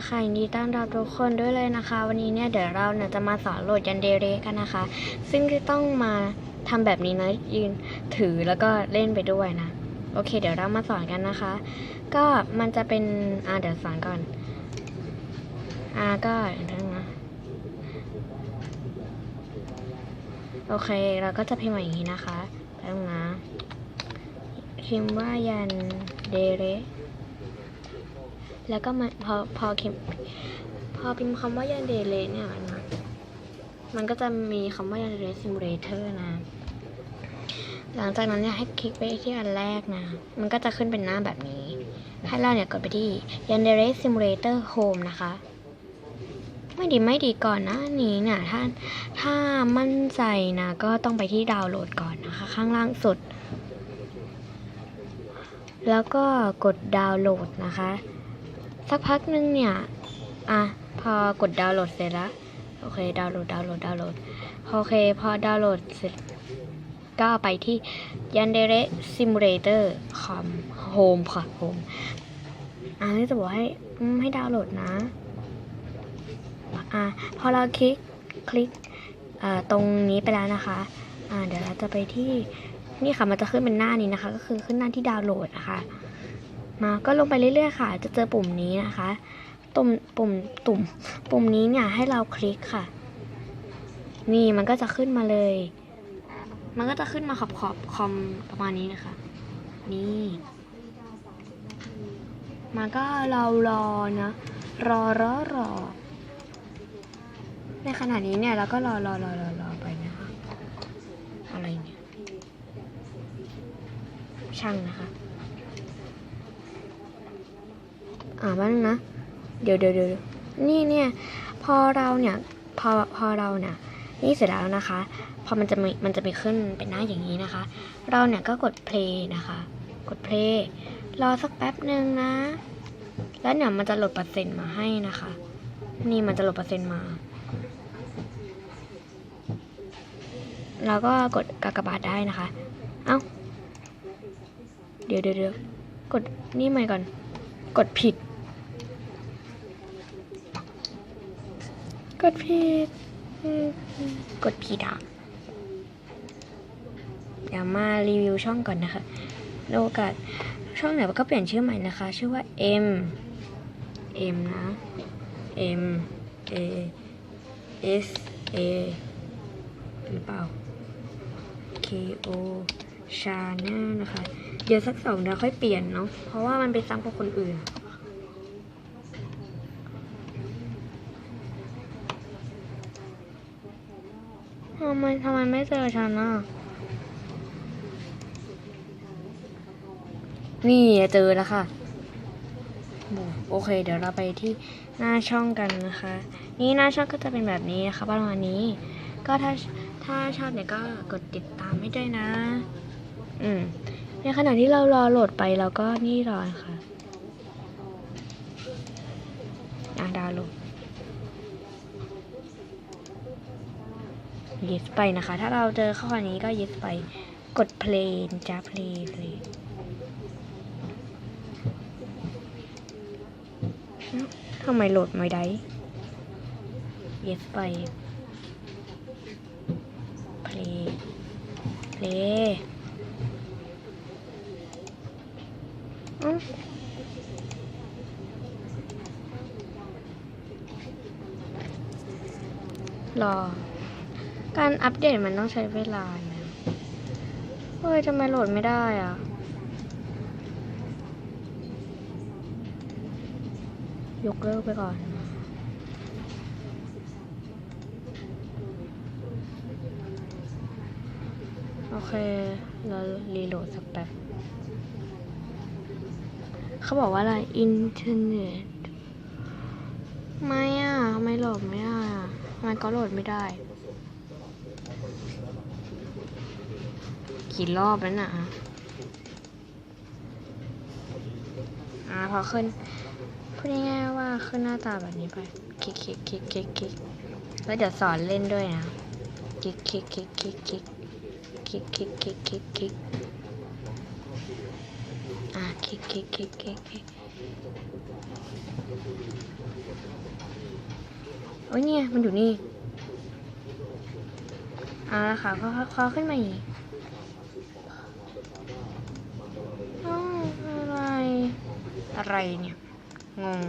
ละค่ะยินดีต้อนรับทุกคนด้วยเลยนะคะ วันนี้เนี่ยเดี๋ยวเราเนี่ยจะมาสอนโหลดยันเดเรกันนะคะ ซึ่งจะต้องมาทำแบบนี้นะยืนถือแล้วก็เล่นไปด้วยนะ โอเค เดี๋ยวเรามาสอนกันนะคะ ก็มันจะเป็นอ่าเดี๋ยวสอนก่อนอ่าก็เรื่องนะโอเคเราก็จะพิมพ์อย่างนี้นะคะแป๊บนึงนะพิมพ์ว่ายันเดเร แล้วก็มาพอพอพิมพ์พอพิมพ์คำว่ายันเดเลเนี่ยนะมันก็จะมีคำว่ายันเดเลซิมูเลเตอร์นะ หลังจากนั้นเนี่ยให้คลิกไปที่อันแรกนะ มันก็จะขึ้นเป็นหน้าแบบนี้ ให้เราเนี่ยกดไปที่ Yandere Simulator Home นะคะ ไม่ดีไม่ดีก่อนนะอันนี้เนี่ยถ้าถ้ามั่นใจนะ ก็ต้องไปที่ดาวน์โหลดก่อนนะคะ ข้างล่างสุดแล้วก็กดดาวน์โหลดนะคะ สักพักนึงเนี่ย อะ พอกดดาวน์โหลดเสร็จแล้วโอเค ดาวน์โหลด ดาวน์โหลด ดาวน์โหลด โอเค พอดาวน์โหลดเสร็จ ก็ไปที่ Yandere Simulator com Home ค่ะ Home อ่านี่จะบอกให้ให้ดาวน์โหลดนะ อ่า พอเราคลิก คลิกอ่าตรงนี้ไปแล้วนะคะ อ่า เดี๋ยวเราจะไปที่ นี่ค่ะ มันจะขึ้นเป็นหน้านี้นะคะ ก็คือขึ้นหน้าที่ดาวน์โหลดนะคะ มาก็ลงไปเรื่อยๆค่ะ จะเจอปุ่มนี้นะคะ ตุ่มปุ่มตุ่ม ปุ่มนี้เนี่ยให้เราคลิกค่ะ นี่มันก็จะขึ้นมาเลย มันก็จะขึ้นมาขอบขอบคอมประมาณนี้นะคะ นี่มันก็เรารอนะรอรอรอ ในขณะนี้เนี่ยเราก็รอรอรอรอรอไปนะคะอะไรเนี่ยช่างนะคะ อ่าบ้างนะ เดี๋ยวเดี๋ยวเดี๋ยวนี่เนี่ยพอเราเนี่ยพอพอเราเนี่ยนี่เสร็จแล้วนะคะ พอมันจะมีมันจะมีขึ้นเป็นหน้าอย่างนี้นะคะ เราเนี่ยก็กด play นะคะ กด play รอสักแป๊บหนึ่งนะ แล้วเนี่ยมันจะโหลดเปอร์เซ็นต์มาให้นะคะ นี่มันจะโหลดเปอร์เซ็นต์มา เราก็กดกากบาทได้นะคะ เอ้า เดี๋ยวเดี๋ยวกดนี่ใหม่ก่อน กดผิด กดผิดกดผิดอะเดี๋ยวมารีวิวช่องก่อนนะคะในโอกาสช่องไหนก็เปลี่ยนชื่อใหม่นะคะ ชื่อว่า M M นะ M A S A หรือเปล่า K O ชาแนลนะคะ เดี๋ยวสักสองเดี๋ยวค่อยเปลี่ยนเนาะ เพราะว่ามันไปซ้ำกับคนอื่น ทำไมทำไมไม่เจอฉันอะ นี่เจอแล้วค่ะ โอเค เดี๋ยวเราไปที่หน้าช่องกันนะคะ นี่หน้าช่องก็จะเป็นแบบนี้นะคะประมาณนี้ ก็ถ้าถ้าชอบเนี่ยก็กดติดตามให้ด้วยนะ อืม ในขณะที่เรารอโหลดไปเราก็นี่รอค่ะอะดาวน์โหลด yes ไปนะคะ ถ้าเราเจอข้อนี้ก็ yes ไป กด play จ้า play play เอ้าทำไมโหลดไม่ได้ yes ไป play play เอ้ารอ การอัปเดตมันต้องใช้เวลานะเฮ้ยทำไมโหลดไม่ได้อะยกเลิกไปก่อน โอเค เรารีโหลดสักแป๊บ เขาบอกว่าอะไร อินเทอร์เน็ต ไม่อะทำไมโหลดไม่ได้อะทำไมก็โหลดไม่ได้ กี่รอบแล้วน่ะอ่าพอขึ้นพูดง่ายๆว่าขึ้นหน้าตาแบบนี้ไป คลิกคลิกคลิกคลิกคลิกแล้วเดี๋ยวสอนเล่นด้วยนะ คลิกคลิกคลิกคลิกคลิกคลิกคลิกคลิกคลิกคลิกอ่าคลิกคลิกคลิกคลิกคลิกโอ้ยเนี่ย มันอยู่นี่เอาละค่ะเขาเขาขึ้นมาอีกอ้าวอะไร อะไรเนี่ย งง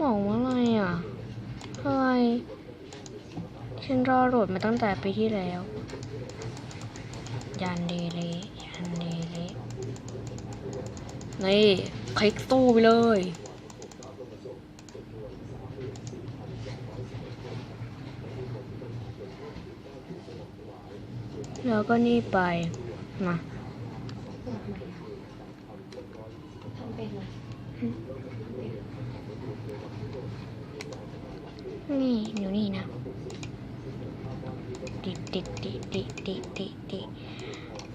บอกว่าอะไรอะอะไรฉันรอโหลดมาตั้งแต่ปีที่แล้ว ยันเดเลยันเดเลนี่คลิกตู้ไปเลย แล้วก็นี่ไป มาทำเป็นเหรอนี่อยู่นี่นะติดติดติดติดติดติดติด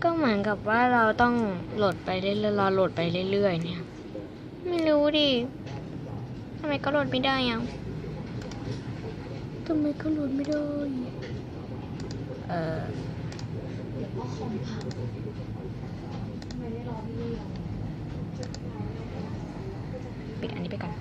ก็เหมือนกับว่าเราต้องโหลดไปเรื่อยๆรอโหลดไปเรื่อยๆเนี่ย ไม่รู้ดิทำไมก็โหลดไม่ได้อะทำไมก็โหลดไม่ได้ เออเดี๋ยวพ่อคอมพังทำไมไม่รอพี่ลี่อะปิดอันนี้ไปก่อน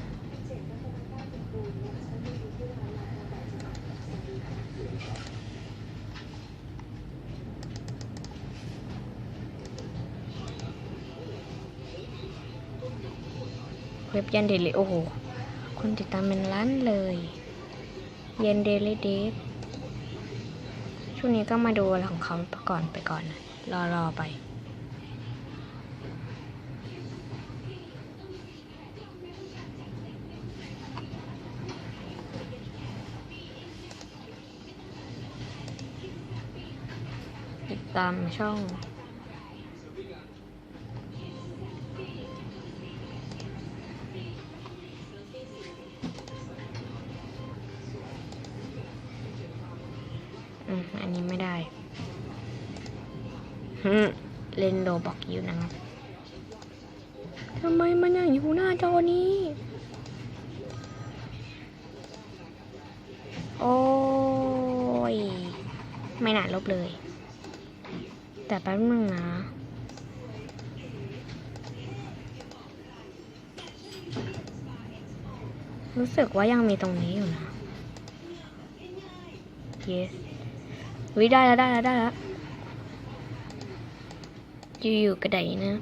เว็บยันเดลิโอ้โห คนติดตามเป็นล้านเลยย็นเดลิเดฟ ช่วงนี้ก็มาดูอะไรของเขาก่อนไปก่อนนะรอรอไป ติดตามช่อง อืมอันนี้ไม่ได้ฮึมเล่นโลบอกอยู่นะครับทำไมมันยังอยู่หน้าจอนี้ โอ้ย ไม่น่าลบเลย แต่แป๊บนึงนะรู้สึกว่ายังมีตรงนี้อยู่นะ yes วิได้แล้วได้แล้วได้แล้วอยู่ๆกระไดนะ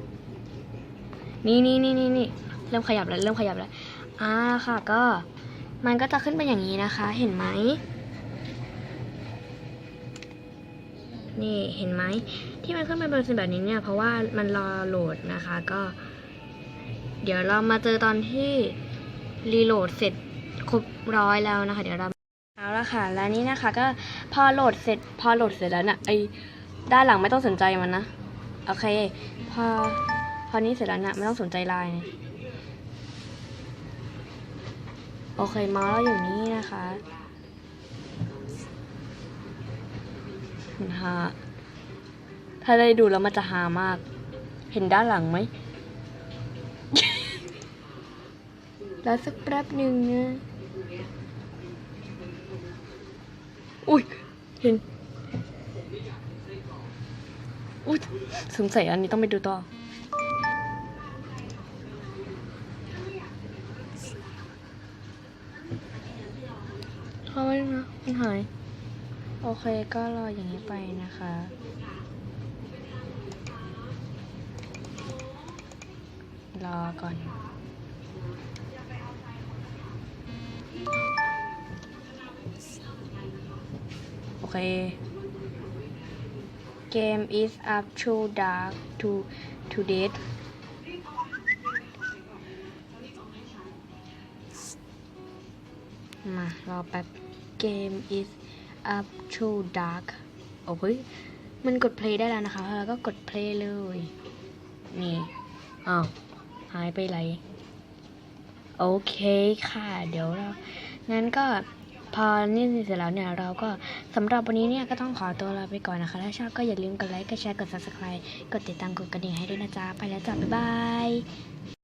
นี่นี่นี่นี่นี่เริ่มขยับแล้วเริ่มขยับแล้วอ่าค่ะก็มันก็จะขึ้นเป็นอย่างนี้นะคะ เห็นไหมนี่เห็นไหมที่มันขึ้นมาเป็นแบบนี้เนี่ยเพราะว่ามันรอโหลดนะคะก็ เดี๋ยวเรามาเจอตอนที่รีโหลดเสร็จครบร้อยแล้วนะคะ เดี๋ยวเรา ค่ะ แล้วนี่นะคะ ก็พอโหลดเสร็จ พอโหลดเสร็จแล้วนะ่ะไอ้ด้านหลังไม่ต้องสนใจมันนะ โอเค พอ พอนี้เสร็จแล้วนะไม่ต้องสนใจลน์นะโอเคเมาส์เราอยู่นี่นะคะมันฮาถ้าได้ดูแล้วมันจะฮามาก เห็นด้านหลังไหม แล้วสักแป๊บหนึ่งนะ อุ้ยเห็นอุ้ยสงสัยอันนี้ต้องไปดูต่อรอไว้นะมันหาย โอเคก็รออย่างนี้ไปนะคะ รอก่อน เค Game is up to dark to to date มารอแป๊บ Game is up to dark โอ้ยมันกด play ได้แล้วนะคะแล้วก็กด play เลย นี่อ้าวหายไปไหนโอเคค่ะ เดี๋ยวเรางั้นก็ พอนี่เสร็จแล้วเนี่ยเราก็สำหรับวันนี้เนี่ยก็ต้องขอตัวลาไปก่อนนะคะ ถ้าชอบก็อย่าลืมกดไลค์ กดแชร์ กด subscribe กดติดตามกดกระดิ่งให้ด้วยนะจ๊ะ ไปแล้วจ้ะบ๊ายบาย